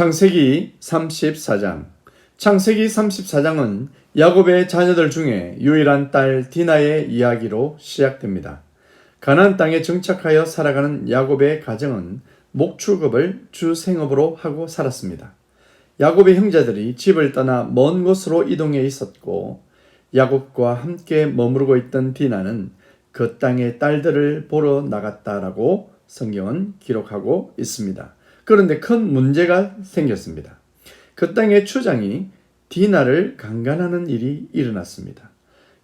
창세기 34장 창세기 34장은 야곱의 자녀들 중에 유일한 딸 디나의 이야기로 시작됩니다. 가나안 땅에 정착하여 살아가는 야곱의 가정은 목축업을 주 생업으로 하고 살았습니다. 야곱의 형제들이 집을 떠나 먼 곳으로 이동해 있었고 야곱과 함께 머무르고 있던 디나는 그 땅의 딸들을 보러 나갔다라고 성경은 기록하고 있습니다. 그런데 큰 문제가 생겼습니다. 그 땅의 추장이 디나를 강간하는 일이 일어났습니다.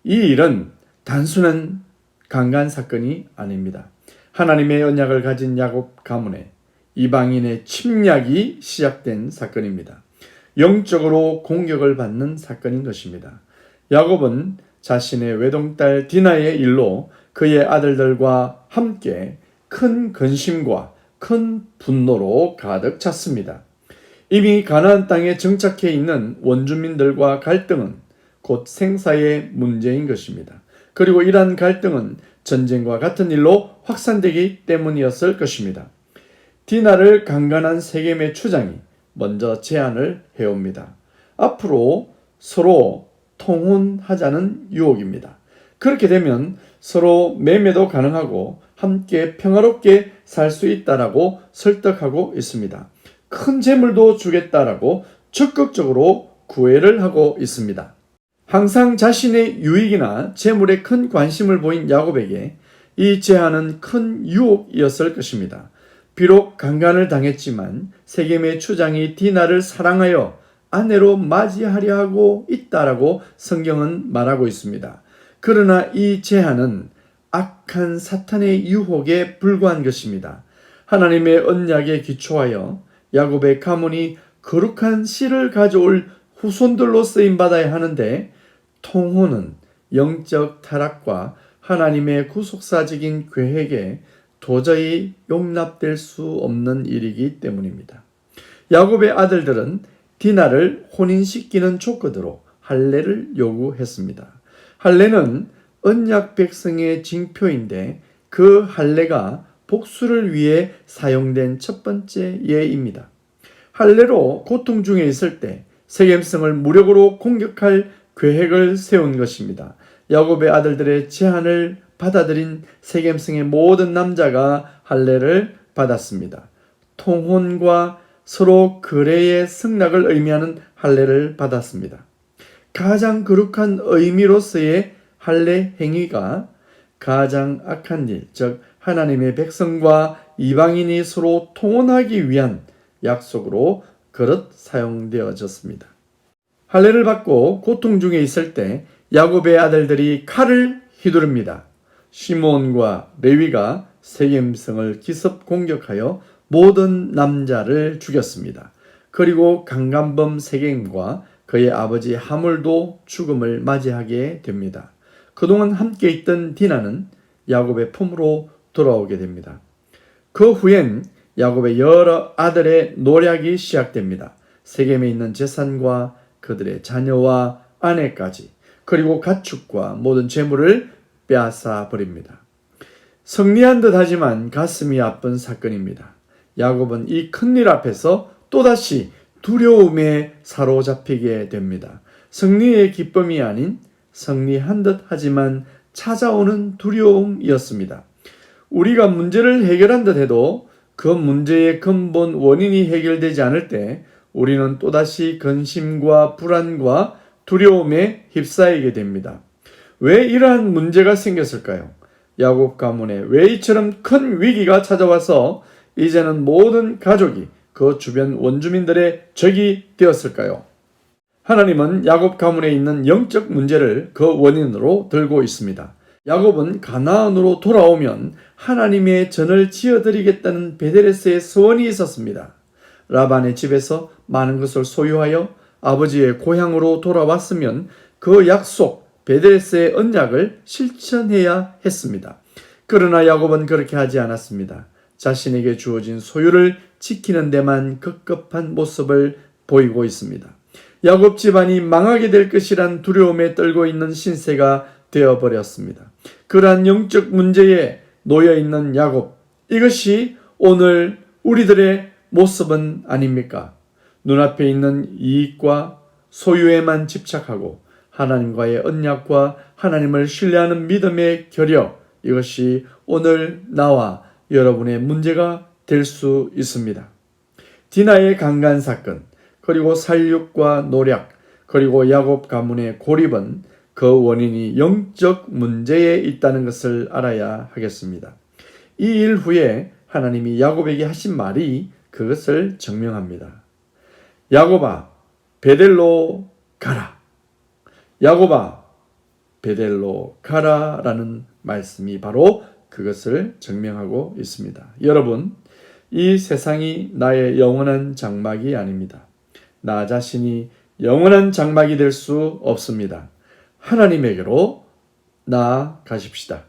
이 일은 단순한 강간 사건이 아닙니다. 하나님의 언약을 가진 야곱 가문에 이방인의 침략이 시작된 사건입니다. 영적으로 공격을 받는 사건인 것입니다. 야곱은 자신의 외동딸 디나의 일로 그의 아들들과 함께 큰 근심과 큰 분노로 가득 찼습니다. 이미 가나안 땅에 정착해 있는 원주민들과 갈등은 곧 생사의 문제인 것입니다. 그리고 이러한 갈등은 전쟁과 같은 일로 확산되기 때문이었을 것입니다. 디나를 강간한 세겜의 추장이 먼저 제안을 해옵니다. 앞으로 서로 통혼하자는 유혹입니다. 그렇게 되면 서로 매매도 가능하고 함께 평화롭게 살 수 있다라고 설득하고 있습니다. 큰 재물도 주겠다라고 적극적으로 구애를 하고 있습니다. 항상 자신의 유익이나 재물에 큰 관심을 보인 야곱에게 이 제안은 큰 유혹이었을 것입니다. 비록 강간을 당했지만 세겜의 추장이 디나를 사랑하여 아내로 맞이하려 하고 있다라고 성경은 말하고 있습니다. 그러나 이 제안은 악한 사탄의 유혹에 불과한 것입니다. 하나님의 언약에 기초하여 야곱의 가문이 거룩한 씨를 가져올 후손들로 쓰임 받아야 하는데 통혼은 영적 타락과 하나님의 구속사적인 계획에 도저히 용납될 수 없는 일이기 때문입니다. 야곱의 아들들은 디나를 혼인시키는 조건으로 할례를 요구했습니다. 할례는 언약 백성의 징표인데 그 할례가 복수를 위해 사용된 첫 번째 예입니다. 할례로 고통 중에 있을 때 세겜성을 무력으로 공격할 계획을 세운 것입니다. 야곱의 아들들의 제안을 받아들인 세겜성의 모든 남자가 할례를 받았습니다. 통혼과 서로 거래의 승낙을 의미하는 할례를 받았습니다. 가장 거룩한 의미로서의 할례 행위가 가장 악한 일, 즉 하나님의 백성과 이방인이 서로 통혼하기 위한 약속으로 그릇 사용되어졌습니다. 할례를 받고 고통 중에 있을 때 야곱의 아들들이 칼을 휘두릅니다. 시몬과 레위가 세겜성을 기습 공격하여 모든 남자를 죽였습니다. 그리고 강간범 세겜과 그의 아버지 하물도 죽음을 맞이하게 됩니다. 그동안 함께 있던 디나는 야곱의 품으로 돌아오게 됩니다. 그 후엔 야곱의 여러 아들의 노략이 시작됩니다. 세겜에 있는 재산과 그들의 자녀와 아내까지 그리고 가축과 모든 재물을 빼앗아 버립니다. 승리한 듯 하지만 가슴이 아픈 사건입니다. 야곱은 이 큰일 앞에서 또다시 두려움에 사로잡히게 됩니다. 승리의 기쁨이 아닌 승리한 듯 하지만 찾아오는 두려움이었습니다. 우리가 문제를 해결한 듯 해도 그 문제의 근본 원인이 해결되지 않을 때 우리는 또다시 근심과 불안과 두려움에 휩싸이게 됩니다. 왜 이러한 문제가 생겼을까요? 야곱 가문에 왜 이처럼 큰 위기가 찾아와서 이제는 모든 가족이 그 주변 원주민들의 적이 되었을까요? 하나님은 야곱 가문에 있는 영적 문제를 그 원인으로 들고 있습니다. 야곱은 가나안으로 돌아오면 하나님의 전을 지어드리겠다는 베데레스의 소원이 있었습니다. 라반의 집에서 많은 것을 소유하여 아버지의 고향으로 돌아왔으면 그 약속 베데레스의 언약을 실천해야 했습니다. 그러나 야곱은 그렇게 하지 않았습니다. 자신에게 주어진 소유를 지키는 데만 급급한 모습을 보이고 있습니다. 야곱 집안이 망하게 될 것이란 두려움에 떨고 있는 신세가 되어버렸습니다. 그러한 영적 문제에 놓여 있는 야곱, 이것이 오늘 우리들의 모습은 아닙니까? 눈앞에 있는 이익과 소유에만 집착하고 하나님과의 언약과 하나님을 신뢰하는 믿음의 결여 이것이 오늘 나와 여러분의 문제가 될 수 있습니다. 디나의 강간 사건 그리고 살육과 노략 그리고 야곱 가문의 고립은 그 원인이 영적 문제에 있다는 것을 알아야 하겠습니다. 이 일 후에 하나님이 야곱에게 하신 말이 그것을 증명합니다. 야곱아 베델로 가라. 야곱아 베델로 가라라는 말씀이 바로 그것을 증명하고 있습니다. 여러분, 이 세상이 나의 영원한 장막이 아닙니다. 나 자신이 영원한 장막이 될 수 없습니다. 하나님에게로 나아가십시다.